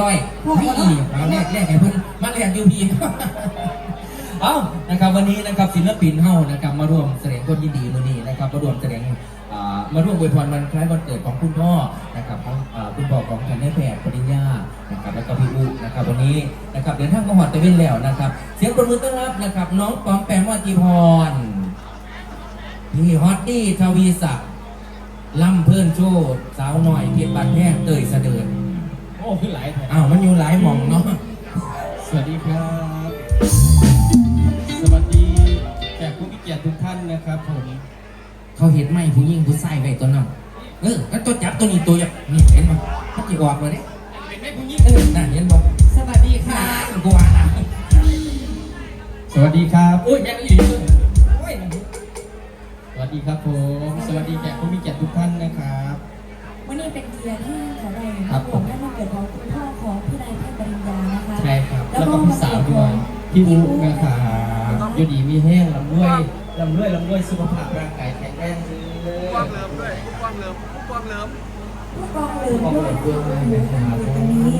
น้อยพี่เอาแรกแรกไอ้เพิ่นมาแรกยูพีเอานะครับวันนี้นะครับศิลปินเฮานะครับมาร่วมแสดงความยินดีมื้อนี้นะครับมาร่วมแสดงอ่ามาร่วมอวยพรวันคล้ายวันเกิดของคุณพ่อนะครับของอ่าคุณพ่อของท่านนายแพทย์ปริญญานะครับแล้วก็พี่อุนะครับวันนี้นะครับเดินทางมาหอดตะเวนแล้วนะครับ เสียงปรบมือต้อนรับนะครับ น้องปอมแปมวัจีพรพี่ฮอตดี้ทวีศักดิ์ล่ำเพื่อนโชดสาวหน่อยเพียรบันแห้งเตยเสดิน โอ้ขึ้นหลายแถวอ้าวมันอยู่หลายหม่องเนาะสวัสดีครับ สวัสดีแขกผู้มีเกียรติทุกท่านนะครับผมเขาเห็นไหมผู้หญิงผู้ชายไว้ตัวนั้นเออแล้วตัวจับตัวนี้ตัวยับนี่เห็นมั้ยเขาจีออกเลยเนี่ยเป็นแม่ผู้หญิงเออน่ะเห็นบ่สวัสดีคข้ารับงกูว่านะสวัสดีครับโอ้ยแม่ก็อยู่ด้วยโอ้ยสวัสดีครับผม สวัสดีแขกผู้มีเกียรติทุกท่านนะครับ วันนี้เป็นเกียรติที่ขอได้มาร่วมงานวั พี่อูนะครับอยู่ดีมีแห้งลำด้วยลำด้วยลำด้วยสุขภาพร่างกายแข็งแรงเลยกว้างเลิมด้วยกว้างเลิมกว้างเลิมผู้กองเหลือด้วยนะคะเลืองกันอยู่ตรงนี้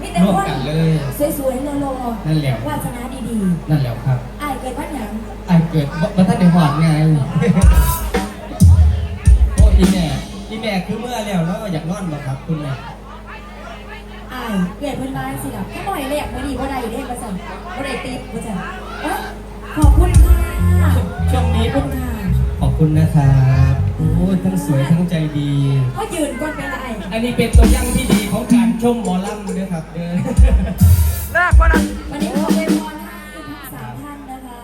มีแต่คนกันเลยสวยๆโลโลนั่นแหละวาสนาดีๆ นั่นแหละครับๆอเกิดวันหยังไอเกิดบัท่านในหอดไงโอ้อีแม่อีแม่คือเมื่อแล้วแล้วอยากนอนบ่ครับคุณแม่ายเกิดเพิ่นบ้านสิล่ะถ้าบ่อยแรกบ่ดีบ่ได้เด้บ่สั่นบ่ได้ติดบ่สั่นเอ้ยขอบคุณค่ะช่วงนี้ขอบคุณค่ะขอบคุณนะครับโอ้ยทั้งสวยทั้งใจดี ก็ยืนก่อนเป็นไรอันนี้เป็นตัวอย่างที่ดีของการชมหมอลำด้วยครับเด้อแรกว่านั้นวันนี้ขออวยพรให้ทั้งสามท่านนะคะ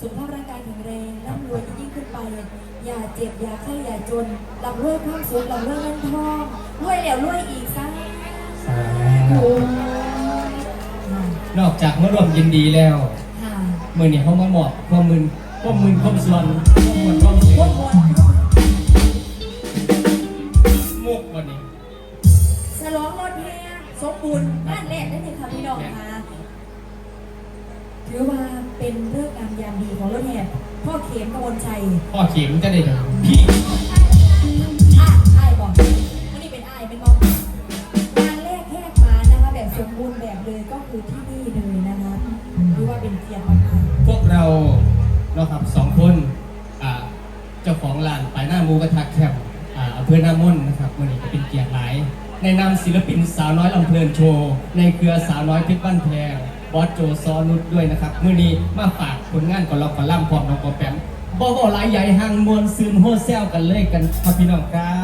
สุขภาพร่างกายแข็งแรงร่ำรวยยิ่งขึ้นไป อย่าเจ็บอย่าไข้อย่าจนลำรวยความสุขลำรวยเงินทองรวยแล้วรวยอีกซะสาโอ้ธุค่ะนอกจากมาร่วมยินดีแล้วค่ะเมื่อนี้เขามาหมอบความมึนความมึนความสวนความมวนความเสีพยวกงมวลมุกวันนี้ฉลองรถแห่สมบูรณ์บ้านแรกได้เลยค่ะพี่น้องค่ะถือว่าเป็นเรื่องงามยามดีของรถแห่พ่อเข็มกมลชัย พ่อเข็มจะได้ดังพี่ ก็คือที่นี่เลยนะคะถือว่าเป็นเกียรติมากพวกเราเนาะครับสองคนอ่าเจ้าของร้านไปหน้าหมูกระทะแคมป์อ่าอำเภอหน้ามนนะครับวันนี้ก็เป็นเกียรติหลาย ในนามศิลปินสาวน้อยลำเพลินโชว์ ในเครือสาวน้อยเพชรบ้านแพงบอสโจซอนุชด้วยนะครับเมื่อนี้มาฝากผลงานก่อนเราก่อนล่ำพร้อมน้องปอมแปมบอบอหลายใหญ่ห่างมวลซึมโฮเซลกันเลยกันครับพี่น้องครับ